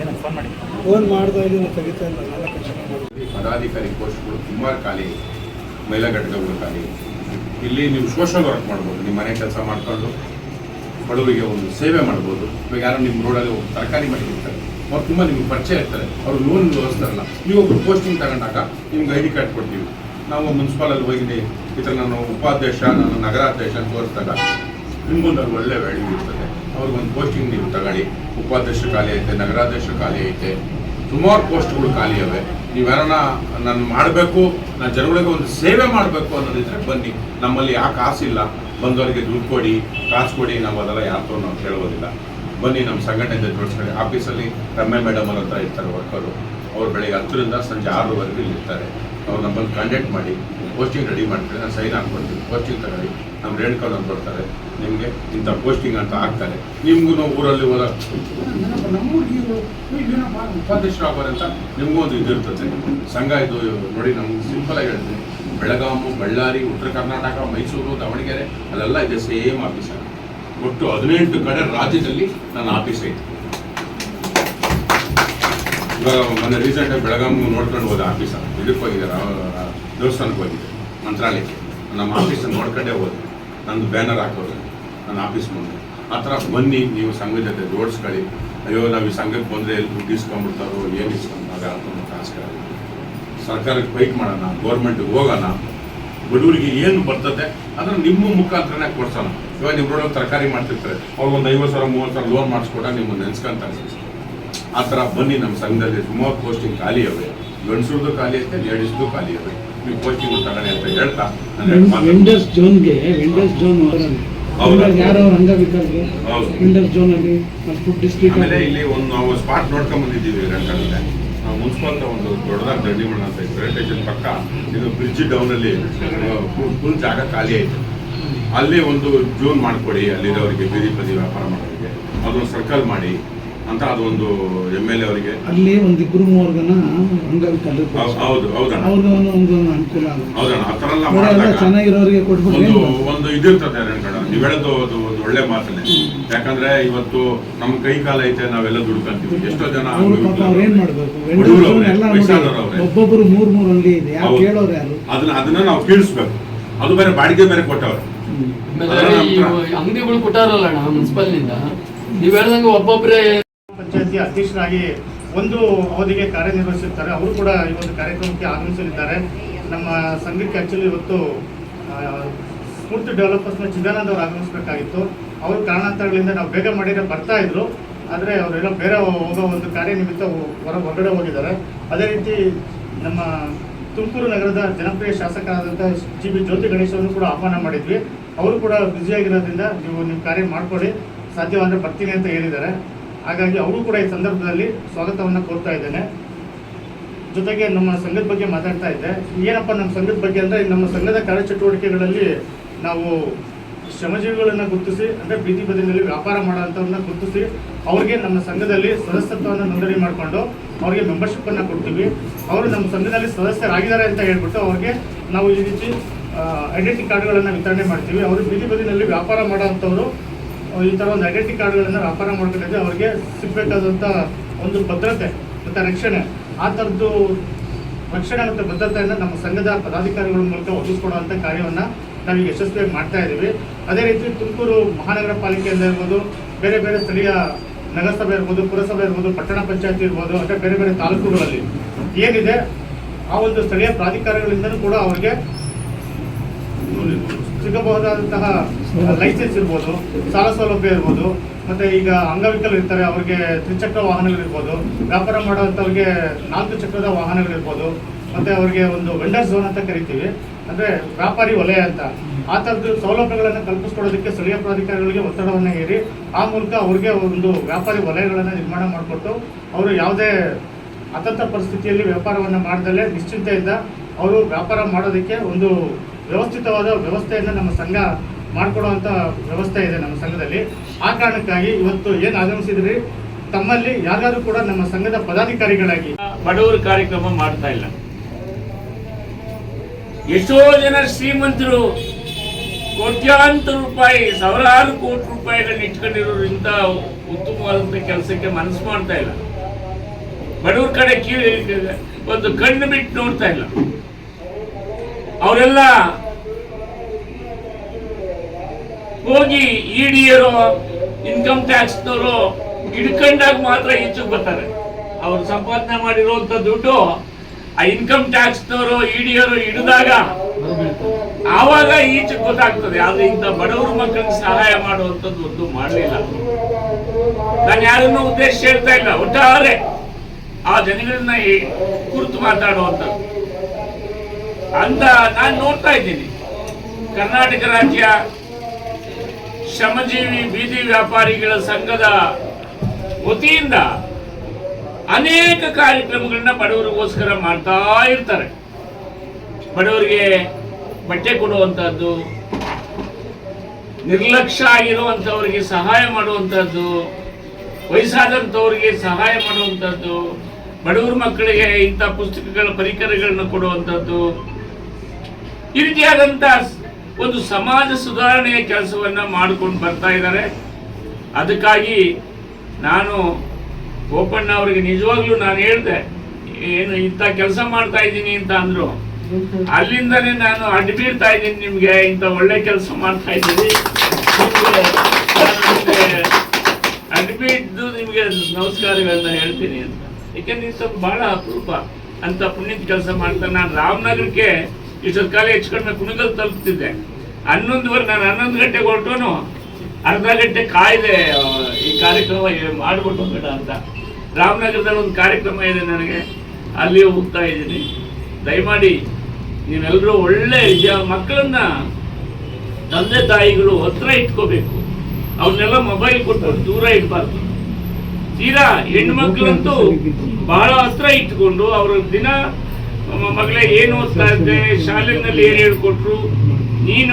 ಏನೋ ಫೋನ್ ಮಾಡಿ ಫೋನ್ ಮಾಡ್ತಾ ಇದ್ದೀನಿ ತೆಗಿತಾ ನಾಲ್ಕು ಪದಾಧಿಕಾರಿ ಪೋಸ್ಟ್ಗಳು ತುಂಬ ಖಾಲಿ. ಮಹಿಳಾ ಘಟಕಗಳು ಖಾಲಿ. ಇಲ್ಲಿ ನೀವು ಸೋಷಲ್ ವರ್ಕ್ ಮಾಡ್ಬೋದು. ನಿಮ್ಮ ಮನೆ ಕೆಲಸ ಮಾಡಿಕೊಂಡು ಬಡವರಿಗೆ ಒಂದು ಸೇವೆ ಮಾಡ್ಬೋದು. ಇವಾಗ ಯಾರು ನಿಮ್ಮ ರೋಡಲ್ಲಿ ಒಂದು ತರಕಾರಿ ಮಾಡಿರ್ತಾರೆ ಅವ್ರು ತುಂಬ ನಿಮ್ಗೆ ಪರಿಚಯ ಇರ್ತಾರೆ. ಅವ್ರು ಲೋನ್ ವ್ಯವಸ್ಥೆಲ್ಲ ನೀವು ಒಬ್ರು ಪೋಸ್ಟಿಂಗ್ ತಗೊಂಡಾಗ ನಿಮ್ಗೆ ಐ ಡಿ ಕಾರ್ಡ್ ಕೊಡ್ತೀವಿ. ನಾವು ಮುನ್ಸಿಪಾಲಲ್ಲಿ ಹೋಗಿದ್ದೀವಿ ಈ ಥರ ನಾನು ಉಪಾಧ್ಯಕ್ಷ, ನಾನು ನಗರಾಧ್ಯಕ್ಷ ಅಂತ ತೋರಿಸಿದಾಗ ನಿಮ್ಗೊಂದು ಅದು ಒಳ್ಳೆ ವ್ಯಾಲ್ಯೂ ಇರ್ತದೆ. ಅವ್ರಿಗೊಂದು ಪೋಸ್ಟಿಂಗ್ ನೀವು ತಗೊಳ್ಳಿ. ಉಪಾಧ್ಯಕ್ಷ ಖಾಲಿ ಐತೆ, ನಗರಾಧ್ಯಕ್ಷ ಖಾಲಿ ಐತೆ. ಸುಮಾರು ಪೋಸ್ಟ್ಗಳು ಖಾಲಿ ಅವೆ ನೀವು ಯಾರನ್ನ ನಾನು ಮಾಡಬೇಕು, ನಾನು ಜನಗಳಿಗೆ ಒಂದು ಸೇವೆ ಮಾಡಬೇಕು ಅನ್ನೋದಿದ್ರೆ ಬನ್ನಿ. ನಮ್ಮಲ್ಲಿ ಯಾಕೆ ಕಾಸಿಲ್ಲ. ಬಂದವರಿಗೆ ದುಡ್ಡು ಕೊಡಿ, ಕಾಸು ಕೊಡಿ ನಾವು ಅದೆಲ್ಲ ಯಾರು ನಾವು ಕೇಳೋದಿಲ್ಲ. ಬನ್ನಿ, ನಮ್ಮ ಸಂಘಟನೆ ಜೋಡಿಸ್ಕೊಳ್ಳಿ ಆಫೀಸಲ್ಲಿ ರಮ್ಯ ಮೇಡಮ್ ಅವ್ರ ಹತ್ರ ಇರ್ತಾರೆ ವರ್ಕರು ಅವ್ರು ಬೆಳಗ್ಗೆ ಹತ್ತರಿಂದ ಸಂಜೆ ಆರೂವರೆಗೂ ಇರ್ತಾರೆ ಅವ್ರು ನಮ್ಮಲ್ಲಿ ಕಾಂಟ್ಯಾಕ್ಟ್ ಮಾಡಿ ಪೋಸ್ಟಿಂಗ್ ರೆಡಿ ಮಾಡ್ತಾರೆ. ನಾನು ಸೈನ್ ಹಾಕ್ಕೊಡ್ತೀನಿ. ಪೋಸ್ಟಿಂಗ್ ತಗೊಳ್ಳಿ. ನಮ್ಮ ರೇಣುಕಾಲ್ ಅಂತ ಬರ್ತಾರೆ ನಿಮಗೆ ಇಂಥ ಪೋಸ್ಟಿಂಗ್ ಅಂತ ಹಾಕ್ತಾರೆ. ನಿಮಗೂ ನಾವು ಊರಲ್ಲಿ ಹೋದ ನಮ್ಮೂರಿಗೆ ಆಗ್ಬಾರ್ದು ಅಂತ ನಿಮಗೂ ಒಂದು ಇದಿರ್ತದೆ ಸಂಘ ಇದು ನೋಡಿ ನಮ್ಗೆ ಸಿಂಪಲ್ ಆಗಿ ಹೇಳ್ತೀನಿ. ಬೆಳಗಾವಿ ಬಳ್ಳಾರಿ, ಉತ್ತರ ಕರ್ನಾಟಕ, ಮೈಸೂರು, ದಾವಣಗೆರೆ ಅಲ್ಲೆಲ್ಲ ಇದೆ. ಸೇಮ್ ಆಫೀಸ್ ಒಟ್ಟು ಹದಿನೆಂಟು ಕಡೆ ರಾಜ್ಯದಲ್ಲಿ ನನ್ನ ಆಫೀಸ್ ಐತೆ. ಇವಾಗ ಮೊನ್ನೆ ರೀಸೆಂಟಾಗಿ ಬೆಳಗಾವಿ ನೋಡ್ಕೊಂಡು ಹೋದ ಆಫೀಸ ಇದಕ್ಕೆ ಹೋಗಿದ್ದಾರೆ ದೇವಸ್ಥಾನಕ್ಕೆ ಹೋಗಿದ್ದೆ ಮಂತ್ರಾಲಯಕ್ಕೆ. ನಮ್ಮ ಆಫೀಸ್ ನೋಡ್ಕೊಂಡೇ ಹೋದೆ. ನಂದು ಬ್ಯಾನರ್ ಹಾಕೋದು. ನನ್ನ ಆಫೀಸ್ ಮುಂದೆ. ಆ ಥರ ಬನ್ನಿ, ನೀವು ಸಂಘದ ಜೊತೆ ಜೋಡಿಸ್ಕೊಳ್ಳಿ ಅಯ್ಯೋ, ನಾವು ಈ ಸಂಘಕ್ಕೆ ಬಂದರೆ ಎಲ್ಲಿ ದುಡ್ಡು ಇಸ್ಕೊಂಡ್ಬಿಡ್ತಾರೋ, ಏನು ಇಸ್ಕೊಂಡಾಗ ಅಂತ ಕಾಸ್ಕರ ಸರ್ಕಾರಕ್ಕೆ ಫೈಟ್ ಮಾಡೋಣ ಗೌರ್ಮೆಂಟ್ಗೆ ಹೋಗೋಣ. ಬಡವರಿಗೆ ಏನು ಬರ್ತದೆ, ಅದನ್ನು ನಿಮ್ಮ ಮುಖಾಂತರನೇ ಕೊಡ್ಸೋಣ. ಇವಾಗ ನಿಮ್ಮ ರೋಡಲ್ಲಿ ತರಕಾರಿ ಮಾಡ್ತಿರ್ತಾರೆ. ಅವ್ರಿಗೆ ಒಂದು ಐವತ್ತು ಸಾವಿರ, ಮೂವತ್ತು ಸಾವಿರ ಲೋನ್ ಮಾಡಿಸ್ಕೊಡ ನಿಮ್ಮ ನೆನ್ಸ್ಕೊಂತಾರೆ ಆ ಥರ ಬನ್ನಿ ನಮ್ಮ ಸಂಘದಲ್ಲಿ. ಸುಮಾರು ಪೋಸ್ಟಿಂಗ್ ಖಾಲಿ ಅವೆ ಗಂಡಸ್ರದ್ದು ಖಾಲಿ ಐತೆ ಲೇಡೀಸ್ದು ಖಾಲಿ ಅವೆ ನೀವು ಪೋಸ್ಟಿಂಗ್ ತಗೊಳ್ಳಿ ಅಂತ ಹೇಳ್ತಾ ಜೋನ್ಗೆ ಜೋನ್? ಯಾರೋ ಫುಡ್ ಡಿಸ್ಟ್ರಿಕ್ಟ್ ಆಮೇಲೆ ಇಲ್ಲಿ ಒಂದು ನಾವು ಸ್ಪಾಟ್ ನೋಡ್ಕೊಂಡ್ ಬಂದಿದ್ದೀವಿ ರಂಗದಲ್ಲಿ ನಾವು ಒಂದು ದೊಡ್ಡದಾಗ ದಂಡಿ ಮಾಡೋಣ ಅಂತ ರೈಲ್ವೆ ಸ್ಟೇಷನ್ ಪಕ್ಕ ಇದು ಬ್ರಿಡ್ಜ್ ಡೌನ್ ಅಲ್ಲಿ ಫುಲ್ ಜಾಗ ಖಾಲಿ ಐತೆ. ಅಲ್ಲಿ ಒಂದು ಜೂನ್ ಮಾಡಿಕೊಡಿ ಅಲ್ಲಿರೋರಿಗೆ ಬೀದಿ ಬದಿ ವ್ಯಾಪಾರ ಮಾಡೋರಿಗೆ. ಅದೊಂದು ಸರ್ಕಲ್ ಮಾಡಿ. ಅಂತ ಅದೊಂದು ಎಂ ಎಲ್ ಎ ಅವರಿಗೆ. ಅಲ್ಲಿ ಒಂದಿಬ್ರು ಮೂವರ್ಗನ ಅಂಗವಿಕಲರು ಹೌ- ಹೌದು ಹೌದಣ್ಣ. ಅವ್ರಿಗೆ ಒಂದು ಒಂದು ಅನುಕೂಲ ಹೌದಣ್ಣ ಆ ಥರ ಎಲ್ಲ ಮಾಡಿದಾಗ ಚೆನ್ನಾಗಿರೋರಿಗೆ ಕೊಟ್ಬಿಟ್ಟು ಒಂದು ಒಂದು ಇದಿರ್ತದೆ ರೇಣುಕಣ್ಣ ನೀವು ಹೇಳೋದು ಅದು ಒಂದು ಒಳ್ಳೆ ಮಾತನೆ ಯಾಕಂದ್ರೆ ಇವತ್ತು ನಮ್ಮ ಕೈ ಕಾಲ ಐತೆ ನಾವೆಲ್ಲ ದುಡ್ಕೊಂತೀವಿ. ಎಷ್ಟೋ ಜನ ಅವ್ರು ಪಾಪ ಅವ್ರು ಏನ್ ಮಾಡ್ಬೇಕು? ಜೋನ್. ಒಬ್ಬೊಬ್ರು ಮೂರ್ ಮೂರ್ ಅಂಗಡಿ ಇದೆ. ಯಾರು ಕೇಳೋರು ಯಾರು? ಅದನ್ನ ಅದನ್ನ ನಾವು ಕೀಳಿಸ್ಬೇಕು ಅದು ಬೇರೆ ಬಾಡಿಗೆ ಬೇರೆ ಕೊಟ್ಟವ್ರು. ಅಂಗಡಿಗಳು ಕೊಟ್ಟಾರಲ್ಲ ಮುನ್ಸಿಪಲ್ನಿಂದ ನೀವ್ ಹೇಳ್ದಂಗೆ ಒಬ್ಬೊಬ್ರೆ ಪಂಚಾಯತಿ ಅಧ್ಯಕ್ಷರಾಗಿ ಒಂದು ಅವಧಿಗೆ ಕಾರ್ಯನಿರ್ವಹಿಸಿರ್ತಾರೆ ಅವರು ಕೂಡ ಈ ಒಂದು ಕಾರ್ಯಕ್ರಮಕ್ಕೆ ಆಗಮಿಸಲಿದ್ದಾರೆ. ನಮ್ಮ ಸಂಘಕ್ಕೆ ಆ್ಯಕ್ಚುಲಿ ಇವತ್ತು ಸ್ಫೂರ್ತಿ ಡೆವಲಪರ್ಸ್ನ ಚಿದಾನಂದ ಅವರು ಆಗಮಿಸಬೇಕಾಗಿತ್ತು. ಅವರು ಕಾರಣಾಂತರಗಳಿಂದ ನಾವು ಬೇಗ ಮಾಡಿದ್ರೆ ಬರ್ತಾ ಇದ್ರು. ಆದರೆ ಅವರೆಲ್ಲ ಬೇರೆ ಹೋಗೋ ಒಂದು ಕಾರ್ಯನಿಮಿತ್ತ ಹೊರ, ಹೊರಗಡೆ ಹೋಗಿದ್ದಾರೆ. ಅದೇ ರೀತಿ ನಮ್ಮ ತುಮಕೂರು ನಗರದ ಜನಪ್ರಿಯ ಶಾಸಕರಾದಂಥ ಜಿ ಬಿ ಜ್ಯೋತಿ ಗಣೇಶ್ ಕೂಡ ಆಹ್ವಾನ ಮಾಡಿದ್ವಿ. ಅವರು ಕೂಡ ಬ್ಯುಸಿಯಾಗಿರೋದ್ರಿಂದ ನೀವು ನಿಮ್ಮ ಕಾರ್ಯ ಮಾಡ್ಕೊಳ್ಳಿ. ಸಾಧ್ಯವಾದರೆ ಬರ್ತೀನಿ ಅಂತ ಹೇಳಿದ್ದಾರೆ. ಹಾಗಾಗಿ ಅವರು ಕೂಡ ಈ ಸಂದರ್ಭದಲ್ಲಿ ಸ್ವಾಗತವನ್ನು ಕೋರ್ತಾ ಇದ್ದೇನೆ. ಜೊತೆಗೆ ನಮ್ಮ ಸಂಘದ ಬಗ್ಗೆ ಮಾತಾಡ್ತಾ ಇದ್ದೆ. ಏನಪ್ಪ ನಮ್ಮ ಸಂಘದ ಬಗ್ಗೆ ಅಂದರೆ, ನಮ್ಮ ಸಂಘದ ಕಾರ್ಯಚಟುವಟಿಕೆಗಳಲ್ಲಿ ನಾವು ಶ್ರಮಜೀವಿಗಳನ್ನು ಗುರುತಿಸಿ, ಅಂದರೆ ಬೀದಿ ಬದಿಯಲ್ಲಿ ವ್ಯಾಪಾರ ಮಾಡೋಂಥವ್ರನ್ನ ಗುರುತಿಸಿ, ಅವ್ರಿಗೆ ನಮ್ಮ ಸಂಘದಲ್ಲಿ ಸದಸ್ಯತ್ವವನ್ನು ನೋಂದಣಿ ಮಾಡಿಕೊಂಡು ಅವ್ರಿಗೆ ಮೆಂಬರ್ಶಿಪ್ಪನ್ನು ಕೊಡ್ತೀವಿ. ಅವರು ನಮ್ಮ ಸಂಘದಲ್ಲಿ ಸದಸ್ಯರಾಗಿದ್ದಾರೆ ಅಂತ ಹೇಳ್ಬಿಟ್ಟು ಅವ್ರಿಗೆ ನಾವು ಈ ರೀತಿ ಐಡೆಂಟಿ ಕಾರ್ಡ್ಗಳನ್ನು ವಿತರಣೆ ಮಾಡ್ತೀವಿ. ಅವರು ಬೀದಿ ಬದಿನಲ್ಲಿ ವ್ಯಾಪಾರ ಮಾಡೋವಂಥವ್ರು ಈ ಥರ ಒಂದು ಐಡೆಂಟಿ ಕಾರ್ಡ್ಗಳನ್ನು ವ್ಯಾಪಾರ ಮಾಡ್ಕೊಂಡಿದ್ರೆ ಅವ್ರಿಗೆ ಸಿಗಬೇಕಾದಂಥ ಒಂದು ಭದ್ರತೆ ಮತ್ತು ರಕ್ಷಣೆ. ಆ ಥರದ್ದು ರಕ್ಷಣೆ ಮತ್ತು ಭದ್ರತೆಯನ್ನು ನಮ್ಮ ಸಂಘದ ಪದಾಧಿಕಾರಿಗಳ ಮೂಲಕ ಒದಗಿಸ್ಕೊಡುವಂಥ ಕಾರ್ಯವನ್ನು ನಾವೀಗ ಯಶಸ್ವಿಯಾಗಿ ಮಾಡ್ತಾ ಇದ್ದೀವಿ ಅದೇ ರೀತಿ ತುಮಕೂರು ಮಹಾನಗರ ಪಾಲಿಕೆಯಿಂದ ಇರ್ಬೋದು, ಬೇರೆ ಬೇರೆ ಸ್ಥಳೀಯ ನಗರಸಭೆ ಇರ್ಬೋದು, ಪುರಸಭೆ ಇರ್ಬೋದು, ಪಟ್ಟಣ ಪಂಚಾಯತಿ ಇರ್ಬೋದು ಅಥವಾ ಬೇರೆ ಬೇರೆ ತಾಲೂಕುಗಳಲ್ಲಿ ಏನಿದೆ, ಆ ಒಂದು ಸ್ಥಳೀಯ ಪ್ರಾಧಿಕಾರಗಳಿಂದಲೂ ಕೂಡ ಅವರಿಗೆ ಸಿಗಬಹುದಾದಂತಹ ಲೈಸೆನ್ಸ್ ಇರ್ಬೋದು ಸಾಲ ಸೌಲಭ್ಯ ಇರ್ಬೋದು ಮತ್ತೆ ಈಗ ಅಂಗವಿಕಲರು ಇರ್ತಾರೆ ಅವ್ರಿಗೆ ತ್ರಿಚಕ್ರ ವಾಹನಗಳಿರ್ಬೋದು ವ್ಯಾಪಾರ ಮಾಡೋವಂಥವ್ರಿಗೆ ನಾಲ್ಕು ಚಕ್ರದ ವಾಹನಗಳಿರ್ಬೋದು ಮತ್ತೆ ಅವ್ರಿಗೆ ಒಂದು ವೆಂಡರ್ ಝೋನ್ ಅಂತ ಕರಿತೀವಿ. ಅಂದ್ರೆ ವ್ಯಾಪಾರಿ ವಲಯ ಅಂತ. ಆ ಥರದ್ದು ಸೌಲಭ್ಯಗಳನ್ನು ಕಲ್ಪಿಸ್ಕೊಡೋದಕ್ಕೆ ಸ್ಥಳೀಯ ಪ್ರಾಧಿಕಾರಿಗಳಿಗೆ ಒತ್ತಡವನ್ನು ಹೇರಿ ಆ ಮೂಲಕ ಅವ್ರಿಗೆ ಒಂದು ವ್ಯಾಪಾರಿ ವಲಯಗಳನ್ನು ನಿರ್ಮಾಣ ಮಾಡಿಕೊಟ್ಟು ಅವರು ಯಾವುದೇ ಅತಂತ್ರ ಪರಿಸ್ಥಿತಿಯಲ್ಲಿ ವ್ಯಾಪಾರವನ್ನು ಮಾಡದಲ್ಲೇ ನಿಶ್ಚಿಂತೆಯಿಂದ ಅವರು ವ್ಯಾಪಾರ ಮಾಡೋದಕ್ಕೆ ಒಂದು ವ್ಯವಸ್ಥಿತವಾದ ವ್ಯವಸ್ಥೆಯನ್ನು ನಮ್ಮ ಸಂಘ ಮಾಡಿಕೊಡುವಂಥ ವ್ಯವಸ್ಥೆ ಇದೆ ನಮ್ಮ ಸಂಘದಲ್ಲಿ. ಆ ಕಾರಣಕ್ಕಾಗಿ ಇವತ್ತು ಏನು ಆಗಮಿಸಿದ್ರಿ? ತಮ್ಮಲ್ಲಿ ಯಾರಾದರೂ ಕೂಡ ನಮ್ಮ ಸಂಘದ ಪದಾಧಿಕಾರಿಗಳಾಗಿ ಬಡವರು ಕಾರ್ಯಕ್ರಮ ಮಾಡ್ತಾ ಇಲ್ಲ. ಎಷ್ಟೋ ಜನ ಶ್ರೀಮಂತರು ಕೋಟ್ಯಾಂತರ ರೂಪಾಯಿ, ಸಾವಿರಾರು ಕೋಟಿ ರೂಪಾಯಿಗಳನ್ನ ಇಟ್ಕೊಂಡಿರೋದ್ರಿಂದ ಉತ್ತಮವಾದಂಥ ಕೆಲಸಕ್ಕೆ ಮನಸ್ಸು ಮಾಡ್ತಾ ಇಲ್ಲ. ಬಡವ್ರ ಕಡೆ ಕೀಳಿ ಒಂದು ಕಣ್ಣು ಬಿಟ್ಟು ನೋಡ್ತಾ ಇಲ್ಲ. ಅವರೆಲ್ಲ ಹೋಗಿ ಇಡಿಯರು ಇನ್ಕಮ್ ಟ್ಯಾಕ್ಸ್ನವರು ಹಿಡ್ಕೊಂಡಾಗ ಮಾತ್ರ ಈಚೆಗೆ ಬರ್ತಾರೆ. ಅವರು ಸಂಪಾದನೆ ಮಾಡಿರುವಂತ ದುಡ್ಡು ಆ ಇನ್ಕಮ್ ಟ್ಯಾಕ್ಸ್ನವರು ಇಡಿಯರು ಹಿಡಿದಾಗ ಅದು ಬೀಳ್ತದೆ ಆವಾಗ ಈಚೆಗೆ ಗೊತ್ತಾಗ್ತದೆ. ಆದ್ರೆ ಇಂಥ ಬಡವ್ರ ಮಕ್ಕಳಿಗೆ ಸಹಾಯ ಮಾಡುವಂಥದ್ದು ಒಂದು ಮಾಡಲಿಲ್ಲ. ನಾನು ಯಾರನ್ನೂ ಉದ್ದೇಶ ಹೇಳ್ತಾ ಇಲ್ಲ. ಒಟ್ಟಾರೆ ಆ ಜನಗಳನ್ನ ಕುರಿತು ಮಾತಾಡುವಂಥದ್ದು ಅಂತ ನಾನು ನೋಡ್ತಾ ಇದ್ದೀನಿ. ಕರ್ನಾಟಕ ರಾಜ್ಯ ಶ್ರಮಜೀವಿ ಬೀದಿ ವ್ಯಾಪಾರಿಗಳ ಸಂಘದ ವತಿಯಿಂದ ಅನೇಕ ಕಾರ್ಯಕ್ರಮಗಳನ್ನ ಬಡವರಿಗೋಸ್ಕರ ಮಾಡ್ತಾ ಇರ್ತಾರೆ. ಬಡವರಿಗೆ ಬಟ್ಟೆ ಕೊಡುವಂಥದ್ದು ನಿರ್ಲಕ್ಷ್ಯ ಆಗಿರುವಂಥವ್ರಿಗೆ ಸಹಾಯ ಮಾಡುವಂಥದ್ದು ವಯಸ್ಸಾದಂಥವ್ರಿಗೆ ಸಹಾಯ ಮಾಡುವಂಥದ್ದು ಬಡವರ ಮಕ್ಕಳಿಗೆ ಇಂಥ ಪುಸ್ತಕಗಳ ಪರಿಕರಗಳನ್ನು ಕೊಡುವಂಥದ್ದು ಈ ರೀತಿಯಾದಂಥ ಒಂದು ಸಮಾಜ ಸುಧಾರಣೆಯ ಕೆಲಸವನ್ನ ಮಾಡ್ಕೊಂಡು ಬರ್ತಾ ಇದ್ದಾರೆ. ಅದಕ್ಕಾಗಿ ನಾನು ಗೋಪಣ್ಣ ಅವರಿಗೆ ನಿಜವಾಗ್ಲೂ ನಾನು ಹೇಳಿದೆ, ಏನು ಇಂಥ ಕೆಲಸ ಮಾಡ್ತಾ ಇದ್ದೀನಿ ಅಂತ ಅಂದರು. ಅಲ್ಲಿಂದನೇ ನಾನು ಅಡ್ಬೀಳ್ತಾ ಇದ್ದೀನಿ ನಿಮ್ಗೆ, ಇಂಥ ಒಳ್ಳೆ ಕೆಲಸ ಮಾಡ್ತಾ ಇದ್ದೀನಿ ಅಡ್ಬಿಟ್ಟು ನಿಮ್ಗೆ ನಮಸ್ಕಾರಗಳನ್ನ ಹೇಳ್ತೀನಿ ಅಂತ. ಯಾಕೆಂದ್ರೆ ಇಂಥ ಬಹಳ ಅಪರೂಪ ಅಂತ ಪುಣ್ಯದ ಕೆಲಸ ಮಾಡ್ತಾರೆ. ನಾನು ರಾಮನಗರಕ್ಕೆ ಇಷ್ಟೊತ್ತು ಕಾಲ ನಾನು ಕುಣಿಗಲ್ ತಲುಪ್ತಿದ್ದೆ ಹನ್ನೊಂದುವರೆ, ನಾನು ಹನ್ನೊಂದು ಗಂಟೆಗೆ ಹೊರಟೋನು ಅರ್ಧ ಗಂಟೆ ಕಾಯ್ದೆ ಈ ಕಾರ್ಯಕ್ರಮ ಮಾಡಿಬಿಟ್ಟು ಬೇಡ ಅಂತ. ರಾಮನಗರದಲ್ಲಿ ಒಂದು ಕಾರ್ಯಕ್ರಮ ಇದೆ ನನಗೆ. ಅಲ್ಲಿ ಹೋಗ್ತಾ ಇದ್ದೀನಿ. ದಯಮಾಡಿ ನೀವೆಲ್ಲರೂ ಒಳ್ಳೆ ಮಕ್ಕಳನ್ನ ತಂದೆ ತಾಯಿಗಳು ಹತ್ರ ಇಟ್ಕೋಬೇಕು. ಅವ್ರನ್ನೆಲ್ಲ ಮೊಬೈಲ್ ಕೊಟ್ಟು ದೂರ ಇಡಬಾರ್ದು. ತೀರಾ ಹೆಣ್ಮಕ್ಳಂತೂ ಬಹಳ ಹತ್ರ ಇಟ್ಕೊಂಡು ಅವ್ರ ದಿನ ಮಗಳೇ ಏನು ಓದ್ತಾ ಇದ್ದೆ ಶಾಲೆನಲ್ಲಿ ಏನು ಹೇಳ್ಕೊಟ್ರು? ನೀನು